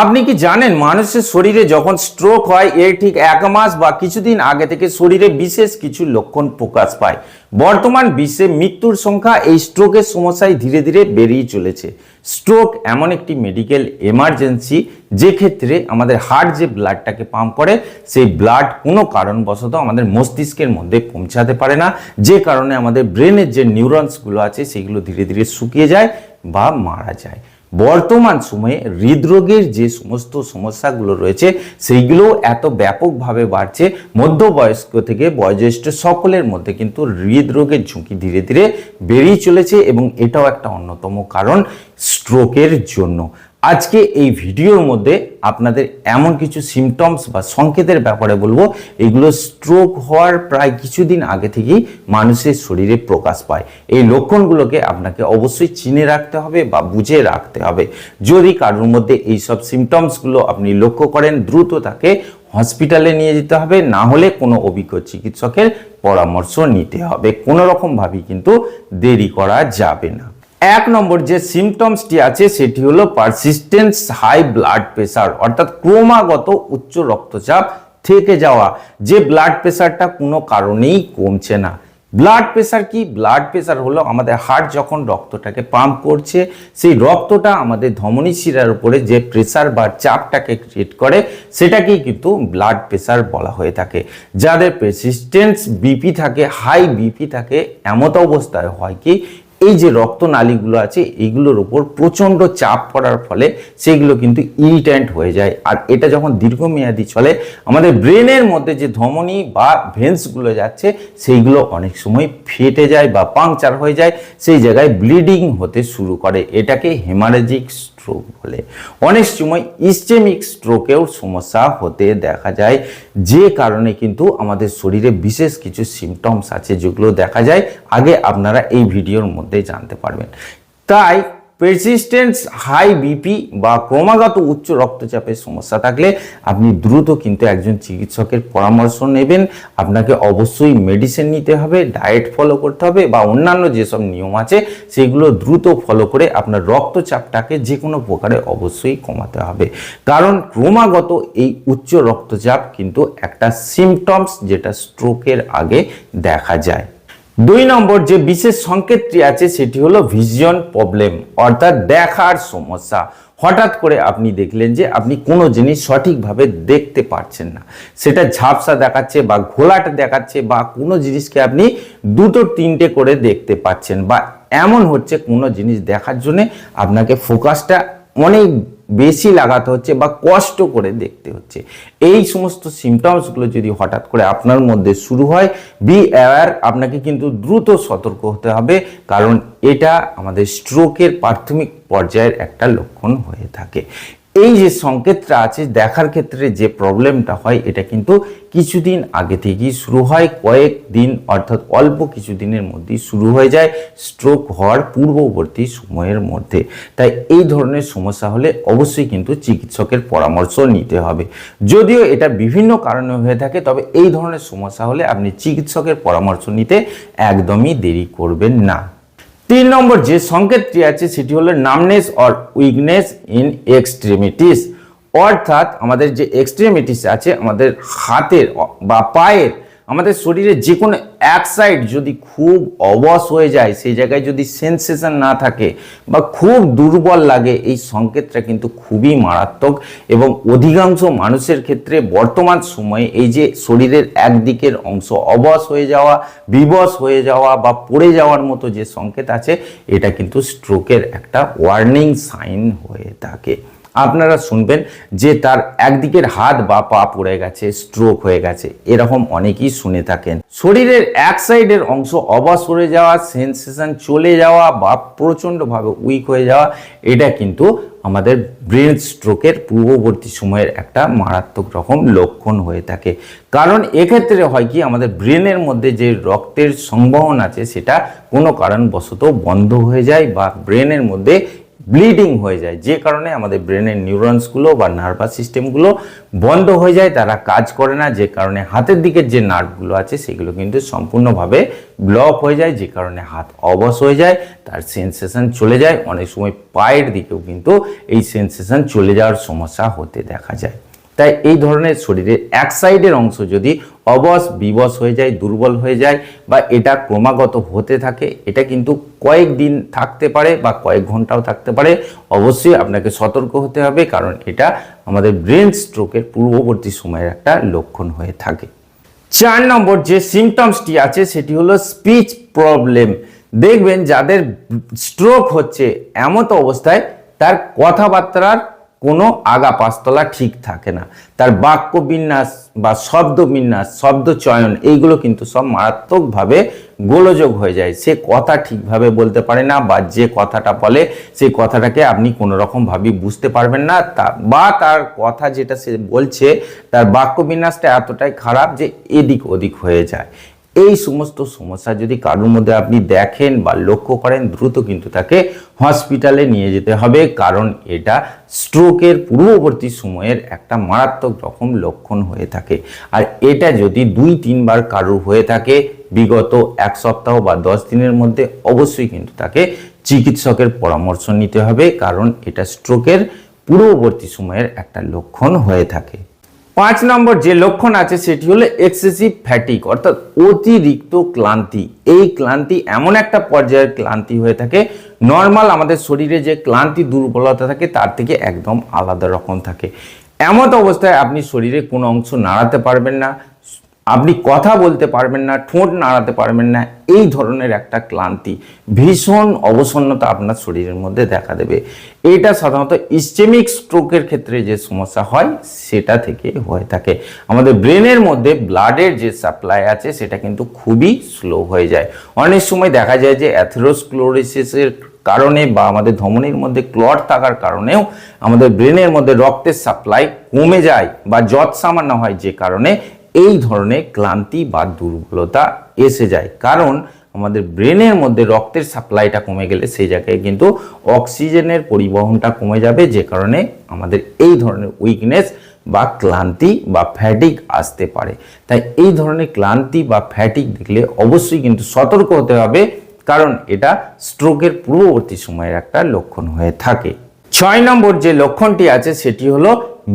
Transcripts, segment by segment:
আপনি কি জানেন মানুষের শরীরে যখন স্ট্রোক হয়, এর ঠিক এক মাস বা কিছুদিন আগে থেকে শরীরে বিশেষ কিছু লক্ষণ প্রকাশ পায়। বর্তমান বিশ্বে মৃত্যুর সংখ্যা এই স্ট্রোকের সমস্যায় ধীরে ধীরে বেরিয়ে চলেছে। স্ট্রোক এমন একটি মেডিকেল এমার্জেন্সি যে ক্ষেত্রে আমাদের হার্ট যে ব্লাডটাকে পাম্প করে, সেই ব্লাড কোনো কারণবশত আমাদের মস্তিষ্কের মধ্যে পৌঁছাতে পারে না। যে কারণে আমাদের ব্রেনের যে নিউরনসগুলো আছে, সেগুলো ধীরে ধীরে শুকিয়ে যায় বা মারা যায়। বর্তমান সময়ে হৃদরোগের যে সমস্ত সমস্যাগুলো রয়েছে সেইগুলো এত ব্যাপকভাবে বাড়ছে, মধ্যবয়স্ক থেকে বয়োজ্যেষ্ঠ সকলের মধ্যে কিন্তু হৃদরোগের ঝুঁকি ধীরে ধীরে বেড়েই চলেছে এবং এটাও একটা অন্যতম কারণ স্ট্রোকের জন্য। আজকে এই ভিডিওর মধ্যে আপনাদের এমন কিছু সিমটমস বা সংকেতের ব্যাপারে বলব। এগুলো স্ট্রোক হওয়ার প্রায় কিছুদিন আগে থেকেই মানুষের শরীরে প্রকাশ পায়। এই লক্ষণগুলোকে আপনাকে অবশ্যই চিনে রাখতে হবে বা বুঝে রাখতে হবে। যদি কারোর মধ্যে এই সব সিমটমসগুলো আপনি লক্ষ্য করেন, দ্রুত তাকে হসপিটালে নিয়ে যেতে হবে। না হলে কোনো অভিজ্ঞ চিকিৎসকের পরামর্শ নিতে হবে। কোনো রকমভাবেই কিন্তু দেরি করা যাবে না। এক নম্বর যে সিমটমসটি আছে, সেটি হলো পারসিস্টেন্স হাই ব্লাড প্রেশার অর্থাৎ ক্রমাগত উচ্চ রক্তচাপ থেকে যাওয়া। যে ব্লাড প্রেশারটা কোনো কারণেই কমছে না। ব্লাড প্রেশার কি? ব্লাড প্রেশার হলো আমাদের হার্ট যখন রক্তটাকে পাম্প করছে, সেই রক্তটা আমাদের ধমনী শিরার উপরে যে প্রেশার বা চাপটাকে ক্রিয়েট করে, সেটাকেই কিন্তু ব্লাড প্রেশার বলা হয়ে থাকে। যাদের প্রেসিস্টেন্স বিপি থাকে হাই বিপি থাকে, এমত অবস্থায় হয় কি? এই যে রক্তনালীগুলো আছে এইগুলোর ওপর প্রচণ্ড চাপ পড়ার ফলে সেগুলো কিন্তু ইরিট্যান্ট হয়ে যায়। আর এটা যখন দীর্ঘমেয়াদী চলে, আমাদের ব্রেনের মধ্যে যে ধমনী বা ভেন্সগুলো যাচ্ছে, সেইগুলো অনেক সময় ফেটে যায় বা পাংচার হয়ে যায়, সেই জায়গায় ব্লিডিং হতে শুরু করে। এটাকে হেমারেজিক স্ট্রোক বলে। অনেক সময় ইস্টেমিক স্ট্রোকেও সমস্যা হতে দেখা যায়, যে কারণে কিন্তু আমাদের শরীরে বিশেষ কিছু সিমটমস আছে যেগুলো দেখা যায়। আগে আপনারা এই ভিডিওর মধ্যে জানতে পারবেন। তাই পেরসিস্টেন্স হাই বিপি বা ক্রমাগত উচ্চ রক্তচাপের সমস্যা থাকলে আপনি দ্রুত কিন্তু একজন চিকিৎসকের পরামর্শ নেবেন। আপনাকে অবশ্যই মেডিসিন নিতে হবে ডায়েট ফলো করতে হবে বা অন্যান্য যেসব নিয়ম আছে, সেগুলো দ্রুত ফলো করে আপনার রক্তচাপটাকে যে কোনো প্রকারে অবশ্যই কমাতে হবে। কারণ ক্রমাগত এই উচ্চ রক্তচাপ কিন্তু একটা সিমটমস যেটা স্ট্রোকের আগে দেখা যায়। দুই নম্বর যে বিশেষ সংকেতটি আছে, সেটি হলো ভিজন প্রবলেম অর্থাৎ দেখার সমস্যা। হঠাৎ করে আপনি দেখলেন যে আপনি কোনো জিনিস সঠিকভাবে দেখতে পারছেন না। সেটা ঝাপসা দেখাচ্ছে বা ঘোলাটা দেখাচ্ছে বা কোনো জিনিসকে আপনি দুটো তিনটে করে দেখতে পাচ্ছেন বা এমন হচ্ছে কোনো জিনিস দেখার জন্যে আপনাকে ফোকাসটা অনেক বেশি লাগাতে হচ্ছে বা কষ্ট করে দেখতে হচ্ছে। এই সমস্ত সিমটমসগুলো যদি হঠাৎ করে আপনার মধ্যে শুরু হয় বি অ্যাওয়ার আপনাকে কিন্তু দ্রুত সতর্ক হতে হবে, কারণ এটা আমাদের স্ট্রোকের প্রাথমিক পর্যায়ের একটা লক্ষণ হয়ে থাকে। এই যে সংকেতটা আছে, দেখার ক্ষেত্রে যে প্রবলেমটা হয়, এটা কিন্তু কিছুদিন আগে থেকেই শুরু হয়। কয়েক দিন, অর্থাৎ অল্প কিছু দিনের মধ্যেই শুরু হয়ে যায় স্ট্রোক হওয়ার পূর্ববর্তী সময়ের মধ্যে। তাই এই ধরনের সমস্যা হলে অবশ্যই কিন্তু চিকিৎসকের পরামর্শ নিতে হবে। যদিও এটা বিভিন্ন কারণে হয়ে থাকে, তবে এই ধরনের সমস্যা হলে আপনি চিকিৎসকের পরামর্শ নিতে একদমই দেরি করবেন না। তিন নম্বর যে সংকেতটি আছে, সেটি হলো numbness or weakness in extremities. অর্থাৎ আমাদের যে এক্সট্রিমিটিস আছে, আমাদের হাতের বা পায়ের আমাদের শরীরে যে কোনো এক সাইড যদি খুব অবস হয়ে যায়, সেই জায়গায় যদি সেন্সেশন না থাকে বা খুব দুর্বল লাগে, এই সংকেতটা কিন্তু খুবই মারাত্মক এবং অধিকাংশ মানুষের ক্ষেত্রে বর্তমান সময়ে এই যে শরীরের একদিকের অংশ অবশ হয়ে যাওয়া, বিবশ হয়ে যাওয়া বা পড়ে যাওয়ার মতো যে সংকেত আছে, এটা কিন্তু স্ট্রোকের একটা ওয়ার্নিং সাইন হয়ে থাকে। আপনারা শুনবেন যে তার একদিকের হাত বা পা পড়ে গেছে স্ট্রোক হয়ে গেছে, এরকম অনেকেই শুনে থাকেন। শরীরের এক সাইডের অংশ অবাস হয়ে যাওয়া সেন্সেশন চলে যাওয়া বা প্রচণ্ডভাবে উইক হয়ে যাওয়া, এটা কিন্তু আমাদের ব্রেন স্ট্রোকের পূর্ববর্তী সময়ের একটা মারাত্মক রকম লক্ষণ হয়ে থাকে। কারণ এক্ষেত্রে হয় কি, আমাদের ব্রেনের মধ্যে যে রক্তের সংবহন আছে, সেটা কোনো কারণবশত বন্ধ হয়ে যায় বা ব্রেনের মধ্যে ব্লিডিং হয়ে যায়। যে কারণে আমাদের ব্রেনের নিউরনসগুলো বা নার্ভাস সিস্টেমগুলো বন্ধ হয়ে যায়, তারা কাজ করে না। যে কারণে হাতের দিকের যে নার্ভগুলো আছে, সেগুলো কিন্তু সম্পূর্ণভাবে ব্লক হয়ে যায়, যে কারণে হাত অবশ হয়ে যায়, তার সেন্সেশন চলে যায়। অনেক সময় পায়ের দিকেও কিন্তু এই সেন্সেশন চলে যাওয়ার সমস্যা হতে দেখা যায়। তাই এই ধরনের শরীরের এক সাইডের অংশ যদি অবশ, বিবশ হয়ে যায়, দুর্বল হয়ে যায় বা এটা ক্রমাগত হতে থাকে, এটা কিন্তু কয়েক দিন থাকতে পারে বা কয়েক ঘন্টাও থাকতে পারে, অবশ্যই আপনাকে সতর্ক হতে হবে কারণ এটা আমাদের ব্রেন স্ট্রোকের পূর্ববর্তী সময়ের একটা লক্ষণ হয়ে থাকে। চার নম্বর যে সিমটমসটি আছে সেটি হলো স্পিচ প্রবলেম দেখবেন যাদের স্ট্রোক হচ্ছে এমত অবস্থায় তার কথাবার্তার কোনো আগা পাঁচতলা ঠিক থাকে না। তার বাক্য বিন্যাস বা শব্দ বিন্যাস, শব্দ চয়ন, এইগুলো কিন্তু সব মারাত্মকভাবে গোলযোগ হয়ে যায়। সে কথা ঠিকভাবে বলতে পারে না বা যে কথাটা বলে, সেই কথাটাকে আপনি কোনো রকমভাবেই বুঝতে পারবেন না। তা, বা তার কথা যেটা সে বলছে, তার বাক্য বিন্যাসটা এতটাই খারাপ যে এদিক ওদিক হয়ে যায়। এই সমস্ত সমস্যা যদি কারোর মধ্যে আপনি দেখেন বা লক্ষ্য করেন, দ্রুত কিন্তু তাকে হসপিটালে নিয়ে যেতে হবে। কারণ এটা স্ট্রোকের পূর্ববর্তী সময়ের একটা মারাত্মক রকম লক্ষণ হয়ে থাকে। আর এটা যদি দুই, তিনবার কারোর হয়ে থাকে, বিগত এক সপ্তাহ বা দশ দিনের মধ্যে অবশ্যই কিন্তু তাকে চিকিৎসকের পরামর্শ নিতে হবে। কারণ এটা স্ট্রোকের পূর্ববর্তী সময়ের একটা লক্ষণ হয়ে থাকে। পাঁচ নম্বর যে লক্ষণ আছে, সেটি হলো এক্সেসিভ ফ্যাটিক অর্থাৎ অতিরিক্ত ক্লান্তি। এই ক্লান্তি এমন একটা পর্যায়ের ক্লান্তি হয়ে থাকে নর্মাল আমাদের শরীরে যে ক্লান্তি দুর্বলতা থাকে, তার থেকে একদম আলাদা রকম থাকে। এমন অবস্থায় আপনি শরীরে কোনো অংশ নাড়াতে পারবেন না আপনি কথা বলতে পারবেন না, ঠোঁট নাড়াতে পারবেন না, এই ধরনের একটা ক্লান্তি ভীষণ অবসন্নতা আপনার শরীরের মধ্যে দেখা দেবে। এটা সাধারণত ইস্টেমিক স্ট্রোকের ক্ষেত্রে যে সমস্যা হয়, সেটা থেকে হয়ে থাকে। আমাদের ব্রেনের মধ্যে ব্লাডের যে সাপ্লাই আছে, সেটা কিন্তু খুবই স্লো হয়ে যায়। অনেক সময় দেখা যায় যে অ্যাথেরোস্ক্লোরিসিসের কারণে বা আমাদের ধমনির মধ্যে ক্লট থাকার কারণেও আমাদের ব্রেনের মধ্যে রক্তের সাপ্লাই কমে যায় বা যৎ সামান্য হয় যে কারণে এই ধরনের ক্লান্তি বা দুর্বলতা এসে যায়। কারণ আমাদের ব্রেনের মধ্যে রক্তের সাপ্লাইটা কমে গেলে সেই জায়গায় কিন্তু অক্সিজেনের পরিবহনটা কমে যাবে, যে কারণে আমাদের এই ধরনের উইকনেস বা ক্লান্তি বা ফ্যাটিক আসতে পারে। তাই এই ধরনের ক্লান্তি বা ফ্যাটিক দেখলে অবশ্যই কিন্তু সতর্ক হতে হবে, কারণ এটা স্ট্রোকের পূর্ববর্তী সময়ের একটা লক্ষণ হয়ে থাকে। ছয় নম্বর যে লক্ষণটি আছে সেটি হলো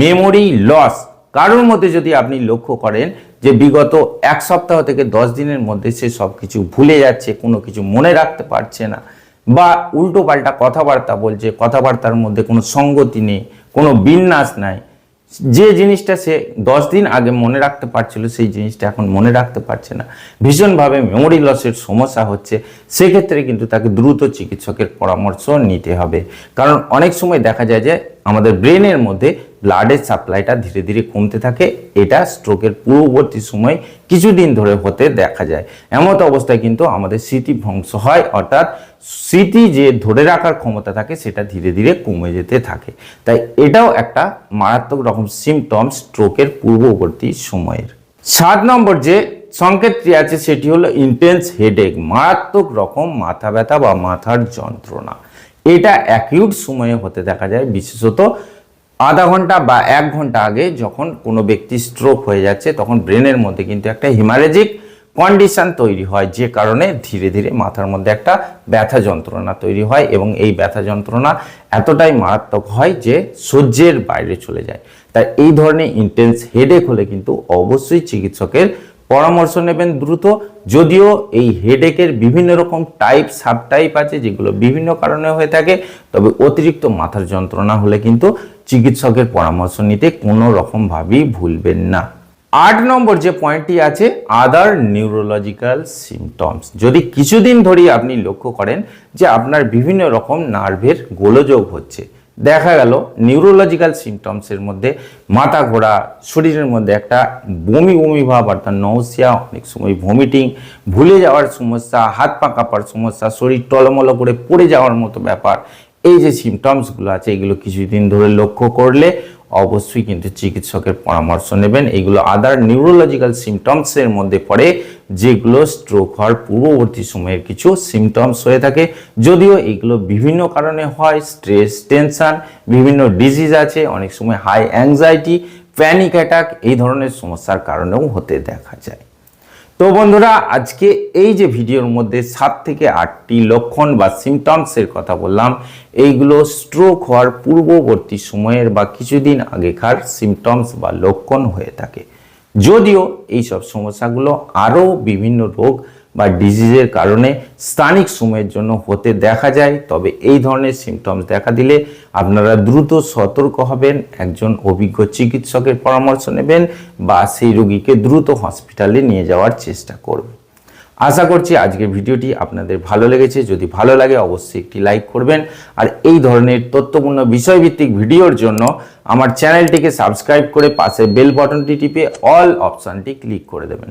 মেমোরি লস কারোর মধ্যে যদি আপনি লক্ষ্য করেন যে বিগত এক সপ্তাহ থেকে দশ দিনের মধ্যে সে সব কিছু ভুলে যাচ্ছে, কোনো কিছু মনে রাখতে পারছে না, বা উল্টো পাল্টা কথাবার্তা বলছে, কথাবার্তার মধ্যে কোনো সঙ্গতি নেই, কোনো বিন্যাস নাই, যে জিনিসটা সে দশ দিন আগে মনে রাখতে পারছিল, সেই জিনিসটা এখন মনে রাখতে পারছে না। ভীষণভাবে মেমোরি লসের সমস্যা হচ্ছে, সেক্ষেত্রে কিন্তু তাকে দ্রুত চিকিৎসকের পরামর্শ নিতে হবে। কারণ অনেক সময় দেখা যায় যে আমাদের ব্রেনের মধ্যে ব্লাডের সাপ্লাইটা ধীরে ধীরে কমতে থাকে। এটা স্ট্রোকের পূর্ববর্তী সময় কিছুদিন ধরে হতে দেখা যায়। এমত অবস্থায় কিন্তু আমাদের স্মৃতি ভ্রংশ হয়, অর্থাৎ স্মৃতি যে ধরে রাখার ক্ষমতা থাকে, সেটা ধীরে ধীরে কমে যেতে থাকে। তাই এটাও একটা মারাত্মক রকম সিমটম স্ট্রোকের পূর্ববর্তী সময়ের। সাত নম্বর যে সংকেতটি আছে, সেটি হলো ইন্টেন্স হেডেক মারাত্মক রকম মাথা ব্যথা বা মাথার যন্ত্রণা। এটা অ্যাকিউট সময়ে হতে দেখা যায়, বিশেষত আধা ঘণ্টা বা এক ঘণ্টা আগে যখন কোনো ব্যক্তি স্ট্রোক হয়ে যাচ্ছে, তখন ব্রেনের মধ্যে কিন্তু একটা হিমারেজিক কন্ডিশন তৈরি হয়, যে কারণে ধীরে ধীরে মাথার মধ্যে একটা ব্যথা যন্ত্রণা তৈরি হয় এবং এই ব্যথা যন্ত্রণা এতটাই মারাত্মক হয় যে সহ্যের বাইরে চলে যায়। তাই এই ধরনের ইন্টেন্স হেডেক হলে কিন্তু অবশ্যই চিকিৎসকের পরামর্শ নেবেন দ্রুত। যদিও এই হেডেকের বিভিন্ন রকম টাইপ সাব টাইপ আছে, যেগুলো বিভিন্ন কারণে হয়ে থাকে, তবে অতিরিক্ত মাথার যন্ত্রণা হলে কিন্তু চিকিৎসকের পরামর্শ নিতে কোনো রকমভাবেই ভুলবেন না। আট নম্বর যে পয়েন্টটি আছে আদার নিউরোলজিক্যাল সিমটমস যদি কিছুদিন ধরেই আপনি লক্ষ্য করেন যে আপনার বিভিন্ন রকম নার্ভের গোলযোগ হচ্ছে দেখা গেল নিউরোলজিক্যাল সিমটমসের মধ্যে মাথা ঘোরা, শরীরের মধ্যে একটা বমি বমি ভাব, অর্থাৎ নৌসিয়া অনেক সময় ভমিটিং ভুলে যাওয়ার সমস্যা, হাত পা কাঁপার সমস্যা, শরীর টলমলো করে পড়ে যাওয়ার মতো ব্যাপার। এই যে সিমটমসগুলো আছে, এগুলো কিছুদিন ধরে লক্ষ্য করলে অবশ্যই কিন্তু চিকিৎসকের পরামর্শ নেবেন। এগুলো আদার নিউরোলজিক্যাল সিমটমসের মধ্যে পড়ে, যেগুলো স্ট্রোক হওয়ার পূর্ববর্তী সময়ের কিছু সিমটমস হয়ে থাকে। যদিও এগুলো বিভিন্ন কারণে হয় স্ট্রেস টেনশন বিভিন্ন ডিজিজ আছে, অনেক সময় হাই অ্যাংজাইটি প্যানিক অ্যাটাক এই ধরনের সমস্যার কারণেও হতে দেখা যায়। তো বন্ধুরা, আজকে এই যে ভিডিওর মধ্যে সাত থেকে আটটি লক্ষণ বা সিমটমসের কথা বললাম, এইগুলো স্ট্রোক হওয়ার পূর্ববর্তী সময়ের বা কিছুদিন আগেকার সিমটমস বা লক্ষণ হয়ে থাকে। যদিও এই সব সমস্যাগুলো আরও বিভিন্ন রোগ বা ডিজিজের কারণে স্থানিক সময়ের জন্য হতে দেখা যায়, তবে এই ধরনের সিমটমস দেখা দিলে আপনারা দ্রুত সতর্ক হবেন, একজন অভিজ্ঞ চিকিৎসকের পরামর্শ নেবেন বা সেই রোগীকে দ্রুত হসপিটালে নিয়ে যাওয়ার চেষ্টা করবেন। আশা করছি আজকের ভিডিওটি আপনাদের ভালো লেগেছে, যদি ভালো লাগে অবশ্যই একটি লাইক করবেন। আর এই ধরনের তথ্যপূর্ণ বিষয়ভিত্তিক ভিডিওর জন্য আমার চ্যানেলটিকে সাবস্ক্রাইব করে পাশে বেল বটনটি টিপে অল অপশানটি ক্লিক করে দেবেন।